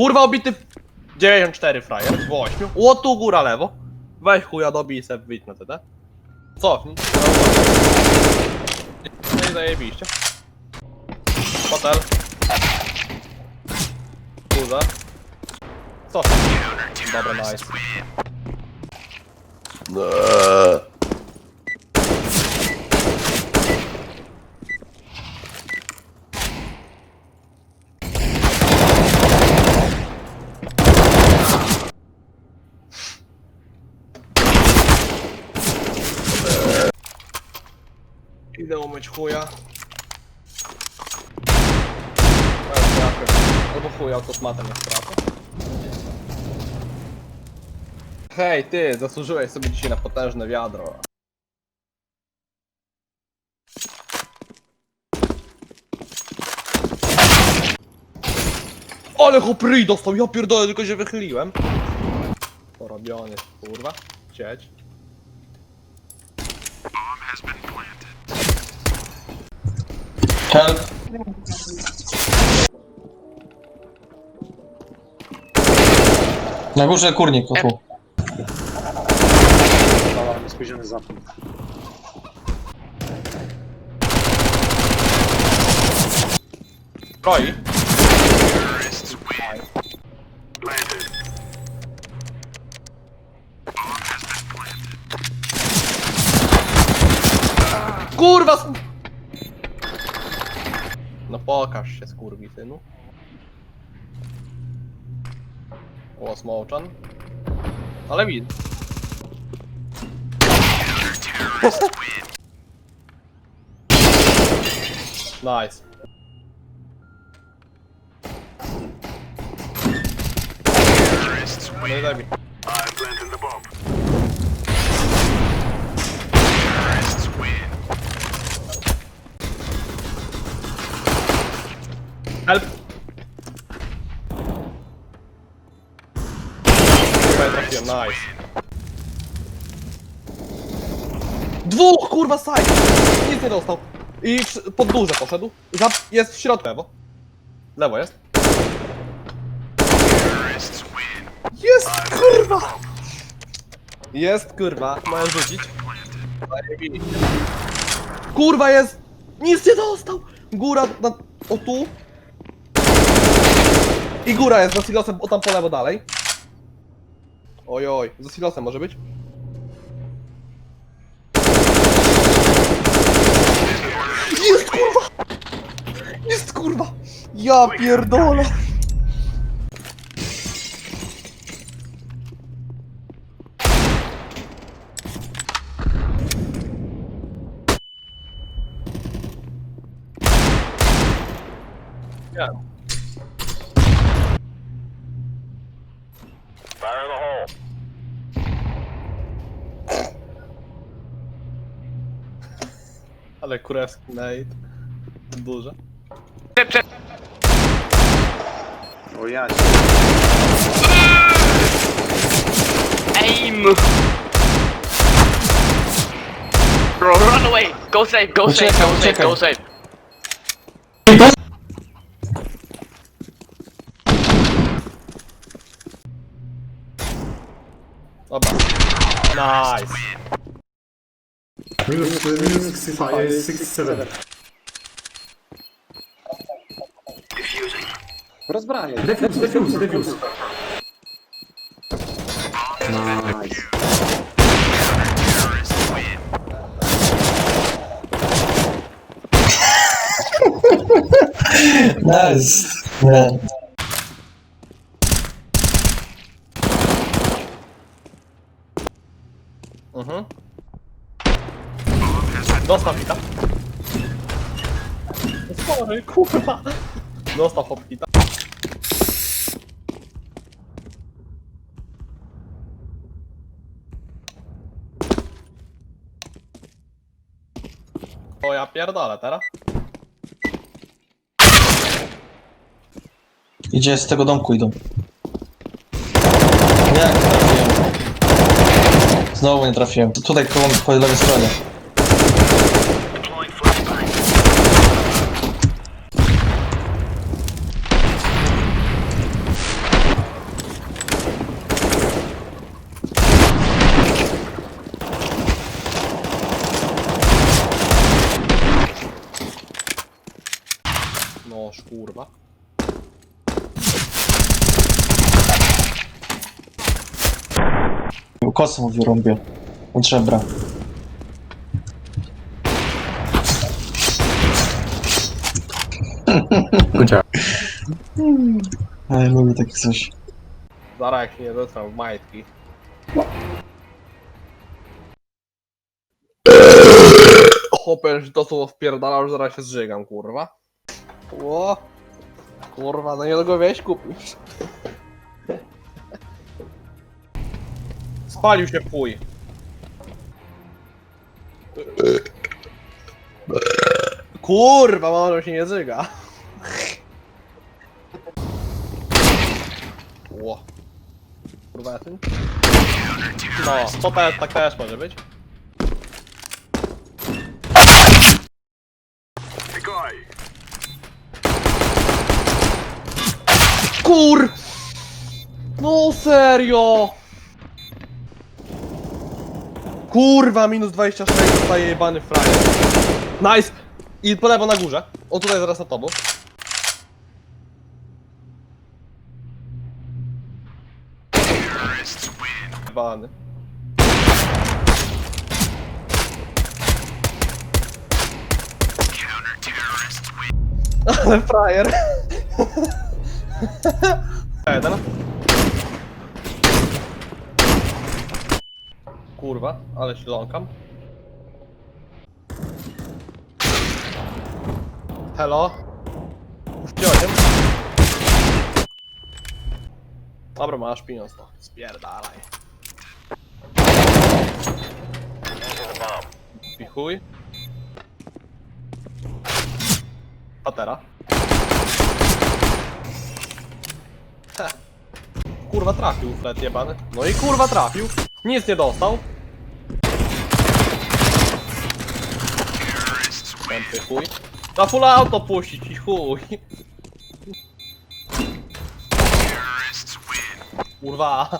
Kurwa obity 94 frajer z 8. O tu góra lewo. Weź chuja dobij i se wyjdź na TD. Cofnij. No i zajebiście. Hotel. Kurza. Cofnij. Dobra, nice. Idę umyć chuja. Albo chuja kosmatem na sprawę. Hej ty, zasłużyłeś sobie dzisiaj na potężne wiadro. Ale hopry dostał, ja pierdolę, tylko się wychyliłem. Porobiony, kurwa. Sieć. Help. Na górze kurnik, o tu. Spóźniony. Kroi. Kurwa! s- No pokaż się, skurwisynu. O, smołczan. Ale widzę. Nice. No i zabij. Help! Nice. Dwóch, kurwa, side! Nic nie dostał. I pod duże poszedł. Za, jest w środku lewo. Lewo jest. Jest, kurwa! Jest, kurwa. Możesz rzucić. Kurwa, jest! Nic nie dostał! Góra, na, o tu. I góra jest za silosem, o tam po lewo dalej. Oj, oj, za silosem może być? Jest kurwa! Jest kurwa! Ja pierdolę! Yeah. Ale kurewski nade. Duże. O ja cię. Aim! Bro, run away! Go safe, go safe, Uciekaj, go safe, uciekaj. go safe. Dobra. Nice. Minus, minus 65, 67. Rozbranie. Defuse, defuse, defuse. Nice. Nice. Nie. Mhm. Dostał hita. Sorry, kurwa. Dostał hop hita. O ja pierdolę teraz. Idzie z tego domku idą. Jak trafiłem? Znowu nie trafiłem. Tutaj koło po lewej stronie. Kurwa. Kosy mówił rąbie. Od żebra. Ale lubię takie coś. Zaraz jak się nie dotrą w majtki. Hopper, że to słowo wpierdala, już zaraz się zżygam, kurwa. Ło. Kurwa, za niedługo wieś kupisz. Spalił się chuj. Kurwa, może się nie zżyga. Ło. Kurwa, ja tym? No, to też, tak też może być. Kur! No serio! Kurwa, minus 26 zostaje jebany frajer. Nice! I po na górze. O tutaj zaraz na tobą. Jebany. Ale frajer. Jeden. Kurwa, ale się ląkam. Hello? Wziąłem. Dobra, masz pieniądz to. Spierdalaj. I chuj. Patera. Kurwa trafił flet jebany. No i kurwa trafił. Nic nie dostał. Tępy chuj. Na full auto puścić i chuj. Kurwa.